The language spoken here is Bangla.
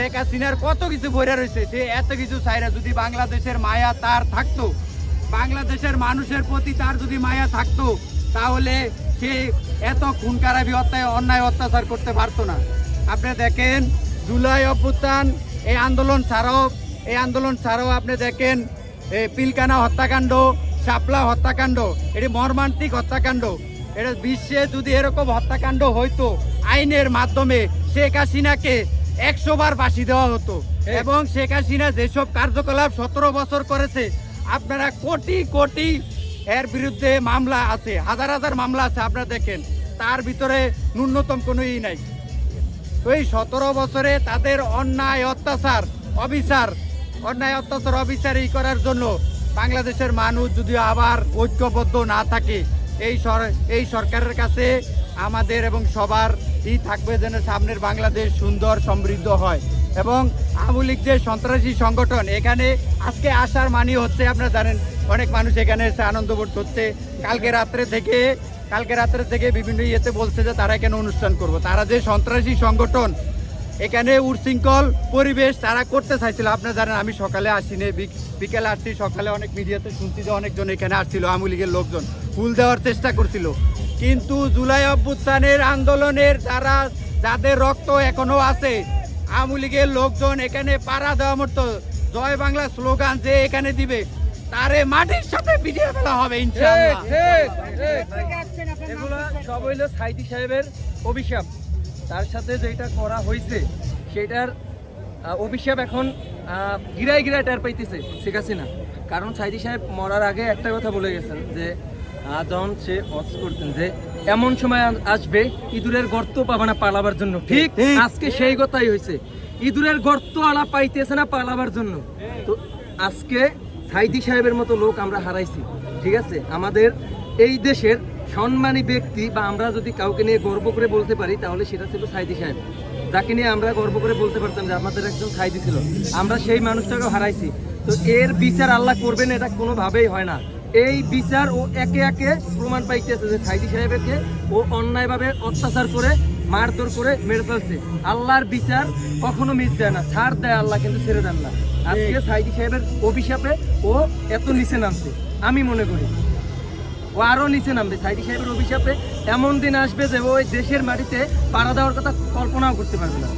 শেখ হাসিনার কত কিছু বইরা রয়েছে সে এত কিছু চাইরা যদি বাংলাদেশের মায়া তার থাকতো, বাংলাদেশের মানুষের প্রতি তার যদি মায়া থাকতো, তাহলে সে এত খুন খারাপি হত্যায় অন্যায় অত্যাচার করতে পারতো না। আপনি দেখেন, জুলাই অভ্যুত্থান, এই আন্দোলন ছাড়াও, এই আন্দোলন ছাড়াও আপনি দেখেন এই পিলকানা হত্যাকাণ্ড, শাপলা হত্যাকাণ্ড, এটি মর্মান্তিক হত্যাকাণ্ড। এটা বিশ্বে যদি এরকম হত্যাকাণ্ড হইতো, আইনের মাধ্যমে শেখ হাসিনাকে একশো বার ফাঁসি দেওয়া হতো। এবং শেখ হাসিনা যেসব কার্যকলাপ সতেরো বছর করেছে আপনারা কোটি কোটি এর বিরুদ্ধে মামলা আছে হাজার হাজার মামলা আছে আপনারা দেখেন। তার ভিতরে ন্যূনতম কোনো ই নাই। এই সতেরো বছরে তাদের অন্যায় অত্যাচার অবিচার অন্যায় অত্যাচার অবিচার ই করার জন্য বাংলাদেশের মানুষ যদি আবার ঐক্যবদ্ধ না থাকে এই সর এই সরকারের কাছে আমাদের এবং সবার ই থাকবে যেন সামনের বাংলাদেশ সুন্দর, সমৃদ্ধ হয়। এবং আওয়ামী লীগ যে সন্ত্রাসী সংগঠন, এখানে আজকে আসার মানি হচ্ছে, আপনারা জানেন, অনেক মানুষ এখানে এসে আনন্দ বোধ করছে। কালকে রাত্রে থেকে, কালকে রাত্রে থেকে বিভিন্ন ইয়েতে বলছে যে তারা এখানে অনুষ্ঠান করব। তারা যে সন্ত্রাসী সংগঠন, এখানে উচ্ছৃঙ্খল পরিবেশ তারা করতে চাইছিল। আপনারা জানেন, আমি সকালে আসিনি, বিক- বিকেলে আসছি, সকালে অনেক মিডিয়াতে শুনছি যে অনেকজন এখানে আসছিল, আওয়ামী লীগের লোকজন। ফুল দেওয়ার চেষ্টা করছিল। কিন্তু জুলাই অভ্যুত্থানের আন্দোলনের যারা যাদের রক্ত এখনও আছে আওয়ামী লীগের লোকজন এখানে পাড়া দেওয়া মতো জয় বাংলা স্লোগান যে এখানে দিবে তারে মাটির সাথে পিটিয়ে ফেলা হবে ইনশাআল্লাহ। এগুলো সব হইল সাইদি সাহেবের অভিশাপ। তার সাথে যেটা করা হয়েছে সেটার অভিশাপ এখন গিরায় গিরায় টের পাইতেছে শেখ হাসিনা। কারণ সাইদি সাহেব মরার আগে একটা কথা বলে গেছেন যে যখন সে অস করতেন যে এমন সময় আসবে ইঁদুরের গর্ত পাবে না পালাবার জন্য। ঠিক ঠিক। আজকে সেই কথাই হয়েছে। ইঁদুরের গর্ত আলা পাইতেছে না পালাবার জন্য। তো আজকে সাইদি সাহেবের মতো লোক আমরা হারাইছি। ঠিক আছে? আমাদের এই দেশের সম্মানী ব্যক্তি বা আমরা যদি কাউকে নিয়ে গর্ব করে বলতে পারি তাহলে সেটা ছিল সাইদি সাহেব। যাকে নিয়ে আমরা গর্ব করে বলতে পারতাম যে আমাদের একজন সাইদি ছিল। আমরা সেই মানুষটাকেও হারাইছি। তো এর বিচার আল্লাহ করবেন এটা কোনোভাবেই হয় না। এই বিচার ও একে একে প্রমাণ পাইতেছে যে সাইদি সাহেবকে ও অন্যায়ভাবে অত্যাচার করে মারধর করে মেরে ফেলছে। আল্লাহর বিচার কখনো মিট যায় না। ছাড় দেয় আল্লাহ কিন্তু ছেড়ে দেন না। আজকে সাইদি সাহেবের অভিশাপে ও এত নিচে নামছে। আমি মনে করি ও আরও নিচে নামবে। সাইদি সাহেবের অভিশাপে এমন দিন আসবে যে ওই দেশের মাটিতে পাড়া দেওয়ার কথা কল্পনাও করতে পারবে না।